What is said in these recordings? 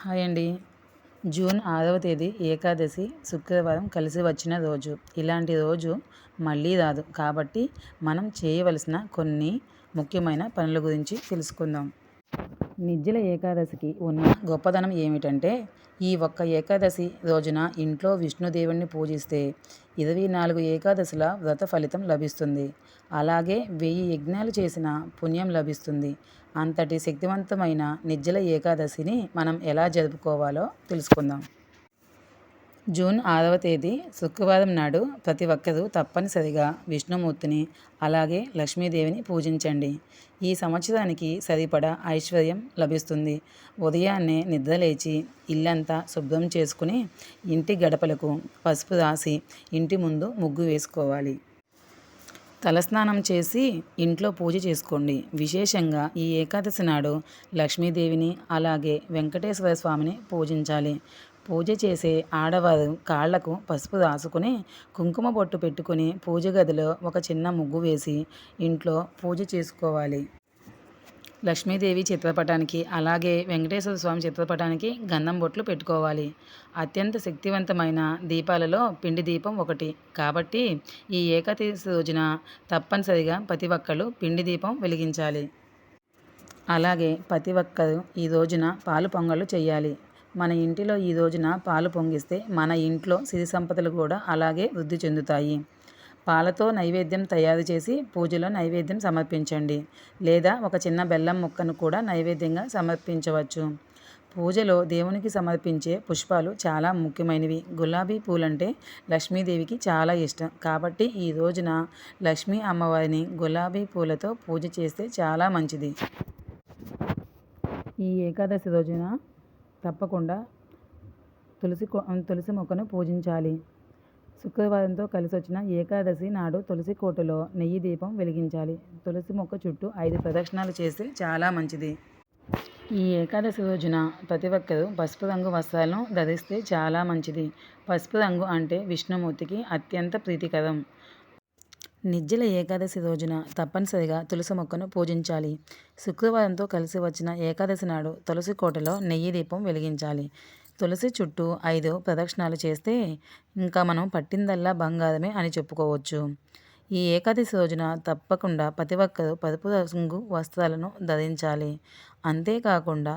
Hi అండి. June ఆరవ తేదీ ఏకాదశి శుక్రవారం కలిసి వచ్చిన రోజు. ఇలాంటి రోజు మళ్ళీ రాదు. కాబట్టి మనం చేయవలసిన కొన్ని ముఖ్యమైన పనుల గురించి తెలుసుకుందాం. నిజ్జల ఏకాదశికి ఉన్న గొప్పదనం ఏమిటంటే ఈ ఒక్క ఏకాదశి రోజున ఇంట్లో విష్ణుదేవుణ్ణి పూజిస్తే ఇరవై నాలుగు ఏకాదశుల వ్రత ఫలితం లభిస్తుంది. అలాగే వెయ్యి యజ్ఞాలు చేసిన పుణ్యం లభిస్తుంది. అంతటి శక్తివంతమైన నిజ్జల ఏకాదశిని మనం ఎలా జరుపుకోవాలో తెలుసుకుందాం. జూన్ ఆరవ తేదీ శుక్రవారం నాడు ప్రతి ఒక్కరూ తప్పనిసరిగా విష్ణుమూర్తిని అలాగే లక్ష్మీదేవిని పూజించండి. ఈ సంవత్సరానికి సరిపడా ఐశ్వర్యం లభిస్తుంది. ఉదయాన్నే నిద్రలేచి ఇల్లంతా శుభ్రం చేసుకుని ఇంటి గడపలకు పసుపు రాసి ఇంటి ముందు ముగ్గు వేసుకోవాలి. తలస్నానం చేసి ఇంట్లో పూజ చేసుకోండి. విశేషంగా ఈ ఏకాదశి నాడు లక్ష్మీదేవిని అలాగే వెంకటేశ్వర స్వామిని పూజించాలి. పూజ చేసే ఆడవారు కాళ్ళకు పసుపు రాసుకుని కుంకుమ బొట్టు పెట్టుకుని పూజ గదిలో ఒక చిన్న ముగ్గు వేసి ఇంట్లో పూజ చేసుకోవాలి. లక్ష్మీదేవి చిత్రపటానికి అలాగే వెంకటేశ్వర స్వామి చిత్రపటానికి గంధం బొట్లు పెట్టుకోవాలి. అత్యంత శక్తివంతమైన దీపాలలో పిండి దీపం ఒకటి. కాబట్టి ఈ ఏకాదశి రోజున తప్పనిసరిగా ప్రతి ఒక్కరు పిండి దీపం వెలిగించాలి. అలాగే ప్రతి ఒక్కరు ఈ రోజున పాలు పొంగళ్ళు చేయాలి. మన ఇంటిలో ఈ రోజున పాలు పొంగిస్తే మన ఇంట్లో సిరి సంపదలు కూడా అలాగే వృద్ధి చెందుతాయి. పాలతో నైవేద్యం తయారు చేసి పూజలో నైవేద్యం సమర్పించండి. లేదా ఒక చిన్న బెల్లం ముక్కను కూడా నైవేద్యంగా సమర్పించవచ్చు. పూజలో దేవునికి సమర్పించే పుష్పాలు చాలా ముఖ్యమైనవి. గులాబీ పూలంటే లక్ష్మీదేవికి చాలా ఇష్టం. కాబట్టి ఈ రోజున లక్ష్మీ అమ్మవారిని గులాబీ పూలతో పూజ చేస్తే చాలా మంచిది. ఈ ఏకాదశి రోజున తప్పకుండా తులసి తులసి మొక్కను పూజించాలి. శుక్రవారంతో కలిసి వచ్చిన ఏకాదశి నాడు తులసి కోటలో నెయ్యి దీపం వెలిగించాలి. తులసి మొక్క చుట్టూ ఐదు ప్రదక్షిణాలు చేస్తే చాలా మంచిది. ఈ ఏకాదశి రోజున ప్రతి ఒక్కరూ పసుపు రంగు వస్త్రాలను ధరిస్తే చాలా మంచిది. పసుపు రంగు అంటే విష్ణుమూర్తికి అత్యంత ప్రీతికరం. నిజ్జల ఏకాదశి రోజున తప్పనిసరిగా తులసి మొక్కను పూజించాలి. శుక్రవారంతో కలిసి వచ్చిన ఏకాదశి నాడు తులసి కోటలో నెయ్యి దీపం వెలిగించాలి. తులసి చుట్టూ ఐదు ప్రదక్షిణాలు చేస్తే ఇంకా మనం పట్టిందల్లా బంగారమే అని చెప్పుకోవచ్చు. ఈ ఏకాదశి రోజున తప్పకుండా ప్రతి ఒక్కరూ పరుపు రంగు వస్త్రాలను ధరించాలి. అంతేకాకుండా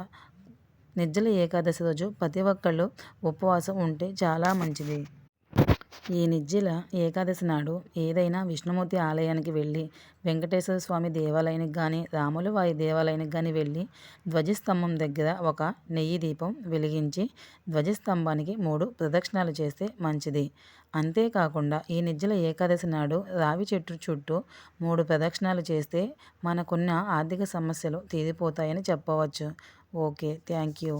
నిర్జల ఏకాదశి రోజు ప్రతి ఒక్కళ్ళు ఉపవాసం ఉంటే చాలా మంచిది. ఈ నిర్జల ఏకాదశి నాడు ఏదైనా విష్ణుమూర్తి ఆలయానికి వెళ్ళి వెంకటేశ్వర స్వామి దేవాలయానికి కానీ రాములవారి దేవాలయానికి కానీ వెళ్ళి ధ్వజస్తంభం దగ్గర ఒక నెయ్యి దీపం వెలిగించి ధ్వజస్తంభానికి మూడు ప్రదక్షిణాలు చేస్తే మంచిది. అంతేకాకుండా ఈ నిజ్జల ఏకాదశి నాడు రావి చెట్టు చుట్టూ మూడు ప్రదక్షిణాలు చేస్తే మనకున్న ఆర్థిక సమస్యలు తీరిపోతాయని చెప్పవచ్చు. Okay thank you.